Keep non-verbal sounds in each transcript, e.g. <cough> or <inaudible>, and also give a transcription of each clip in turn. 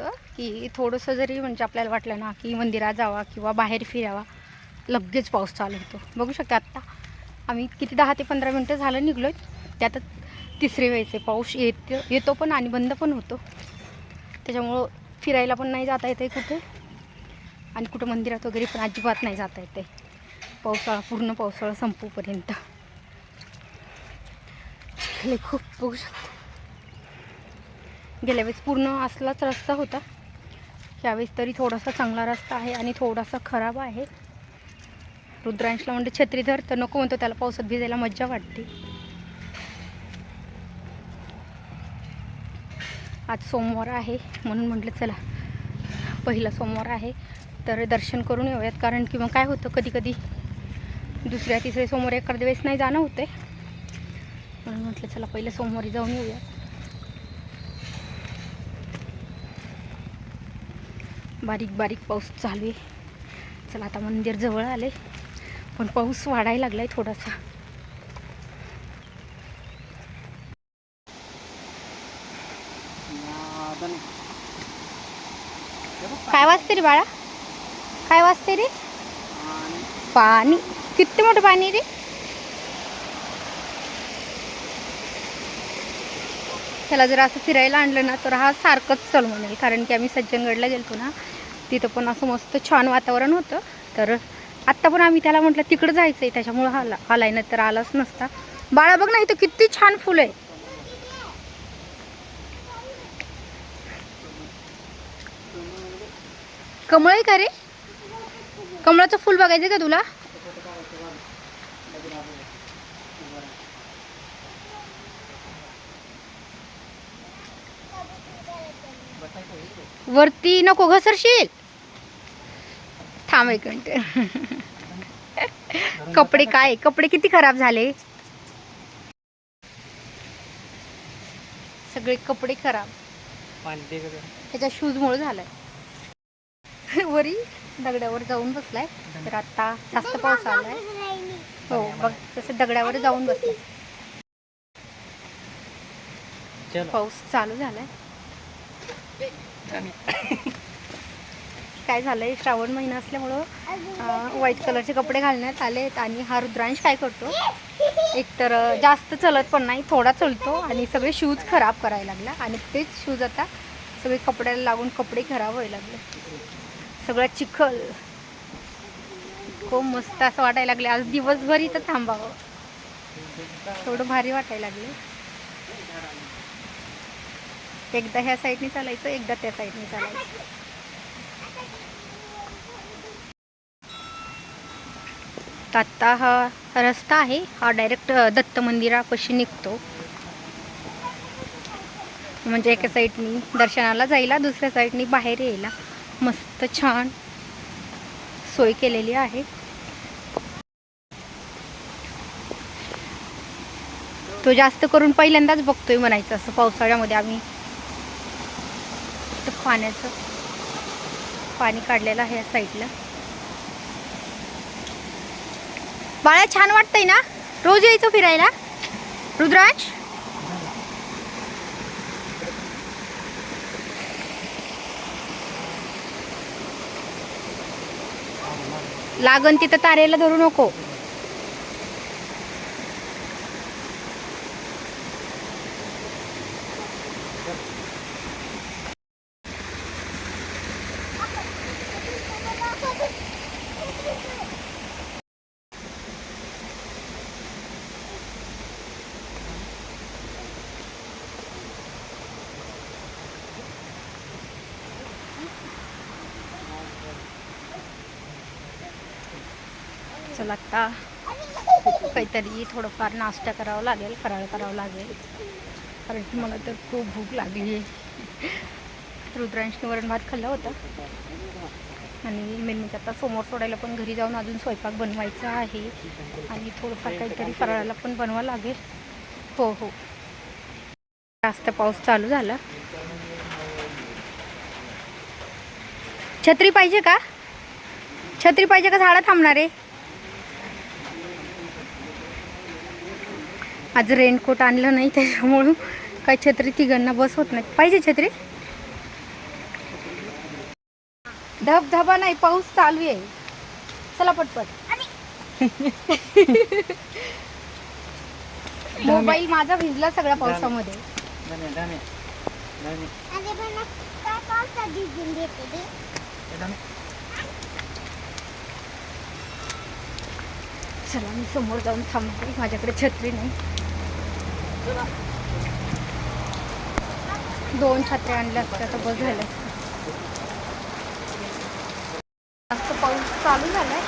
होतं की थोडंसं जरी म्हणजे आपल्याला वाटलं ना की मंदिरात जावा किंवा बाहेर फिरावा लगेच पाऊस चालू होतो. बघू शकता आत्ता आम्ही किती दहा ते पंधरा मिनटं झालं निघलो त्यात तिसरे वेळेस आहे. पाऊस येत येतो पण आणि बंद पण होतो. त्याच्यामुळं फिरायला पण नाही जाता येते कुठे. आणि कुठं मंदिरात वगैरे पण अजिबात नाही जाता येते पावसाळा पूर्ण पावसाळा संपूपर्यंत. खूप बघू शकतो. गेल्या वेळेस पूर्ण असलाच रस्ता होता. यावेळेस तरी थोडासा चांगला रस्ता आहे आणि थोडासा खराब आहे. रुद्रांशला म्हणते छत्री धर तर नको म्हणतो त्याला पावसात भिजायला मज्जा वाटते. आज सोमवार आहे म्हणून म्हटलं चला पहिला सोमवार आहे तर दर्शन करून येऊयात. कारण की मग काय होतं कधी कधी दुसऱ्या तिसऱ्या सोमवारी एखाद्या वेळेस नाही जाणं होते म्हणून म्हटलं चला पहिलं सोमवारी जाऊन येऊया बारीक बारीक पाऊस चालू आहे. चला आता मंदिर जवळ आले पण पाऊस वाढायला लागलाय थोडासा. काय वाजते रे बाळा? काय वाजते रे? पाणी. किती मोठं पाणी रे? त्याला जर असं फिरायला आणलं ना तर हा सारखंच चल म्हणेल कारण की आम्ही सज्जनगडला गेलतो ना तिथं पण असं मस्त छान वातावरण होतं. तर आत्ता पण आम्ही त्याला म्हटलं तिकडं जायचं आहे त्याच्यामुळं आला आलाय ना तर आलाच नसता. बाळा बघ ना इथं किती छान फुलं आहे कमळ आहे का रे? कमळाचं फुल बघायचं का तुला? वरती नको घसरशील. थांब एक मिनिट. <laughs> कपडे काय? कपडे किती खराब झाले? सगळे कपडे खराब. त्याच्या शूजमुळे झालाय. <laughs> वरी दगडावर जाऊन बसलाय. तर आता जास्त पाऊस आलाय. हो बघ तसं दगडावर जाऊन बसलाय. पाऊस चालू झालाय. <laughs> काय झालंय? श्रावण महिना असल्यामुळं व्हाईट कलरचे कपडे घालण्यात आलेत आणि हा रुद्रांश काय करतो? एकतर जास्त चलत पण नाही थोडा चलतो आणि सगळे शूज खराब करायला लागला आणि तेच शूज आता सगळे कपड्याला लागून कपडे खराब व्हायला लागले. सगळं चिखल. खूप मस्त असं वाटायला लागले. आज दिवसभर इथं थांबावं. थोडं भारी वाटायला लागले. एकदा ह्या साईडने चालायचं एकदा त्या साईडने चालायचं. तर आत्ता हा रस्ता आहे हा डायरेक्ट दत्त मंदिरापाशी निघतो. म्हणजे एका साईडनी दर्शनाला जायला दुसऱ्या साईडनी बाहेर यायला. मस्त छान सोय केलेली आहे. तो जास्त करून पहिल्यांदाच बघतोय म्हणायचं असं पावसाळ्यामध्ये आम्ही पाण्याचं पाणी काढलेलं आहे या साईडला. बाळा छान वाटतंय ना? रोज यायचं फिरायला? रुद्राज लागन तिथं तारेला धरू नको. चला लागता. काहीतरी थोडंफार नाश्ता करावा लागेल फराळ करावं लागेल. कारण की मला तर खूप भूक लागली. आहे रुद्रांशने वरण भात खाल्ला होता. आणि मेनूचे आता समोर सोडायला पण घरी जाऊन अजून स्वयंपाक बनवायचा आहे. आणि थोडंफार काहीतरी फराळाला पण बनवा लागेल. हो हो. जास्त पाऊस चालू झाला. छत्री पाहिजे का? छत्री पाहिजे का? झाडं थांबणार? आहे आज रेनकोट आणलं नाही त्याच्यामुळं काही छत्री तिघांना बस होत नाही पाहिजे छत्री? धबधबा नाही पाऊस चालू आहे. चला पटपट. <laughs> मोबाईल माझा भिजला सगळ्या पावसामध्ये. चला मी समोर जाऊन थांबते. माझ्याकडे छत्री नाही. दोन छत्र्या आणल्या असत्या तर बस झालं. जास्त पाऊस चालू झालाय.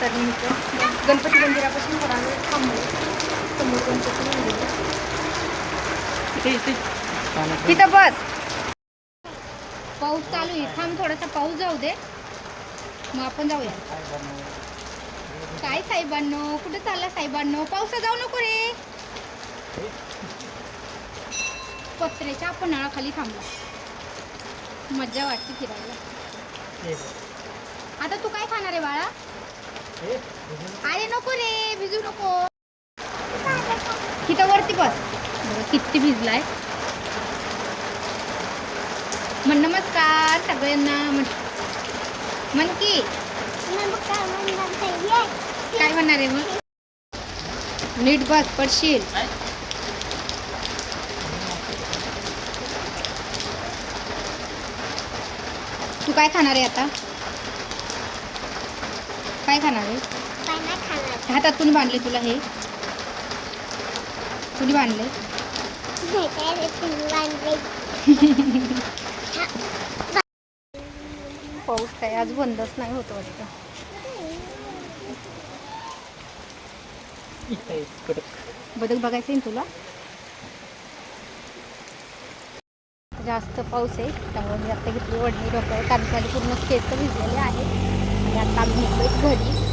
तर मी गणपती मंदिरापासून थोडा वेळ थांबले. समोर गणपती मंदिर तिथं बस. पाऊस चालू आहे. थांब थोडासा पाऊस जाऊ दे. मग आपण जाऊया. काय साहेबांनो? कुठे चालला साहेबांनो? पावसा जाऊ नको रे. पत्र्याच्या पन्हाळाखाली थांबला. मज्जा वाटते फिरायला. हे. आता तू काय खाणार आहे बाळा. अरे नको रे भिजू नको. तिथं वरती बस. बघ, किती भिजलाय? म्हण नमस्कार सगळ्यांना. म्हण म्हण की. काय म्हणणार आहे मग? नीट बस पडशील. तू काय खाणार आहे आता? काय खाणार आहे? काय नाही खाणार. हातात कुणी बांधले तुला हे? कुणी बांधले? काय रे तुम्ही बांधले. <laughs> पाऊस काय? आज बंदच नाही होत वाटतं. बदक बघायचं आहे ना तुला? जास्त पाऊस आहे त्यामुळे मी आता घेतली वडणी डोक्यावर. कारण की पूर्ण केस भिजलेले आहे आणि आता आम्ही निघलोय घरी.